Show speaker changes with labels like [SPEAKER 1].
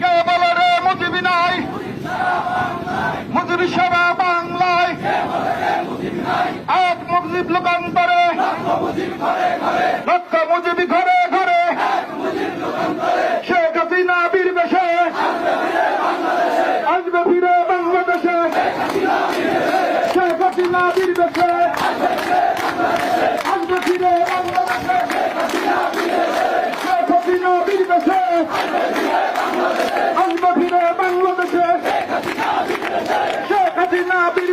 [SPEAKER 1] কে রে মুজিবি নাই। মুজিবি সেবা বাংলায় এক মুজিব লোকান্তরে। লক্ষ মুজিবি ঘরে শেখ হাসিনা বীর বেশে আসবে ফিরে বাংলাদেশে শেখ হাসিনা বীর বেশে আসবে ফিরে হাসিনা বীর বেশে আসবে ফিরে বাংলাদেশে শেখ হাসিনা বীর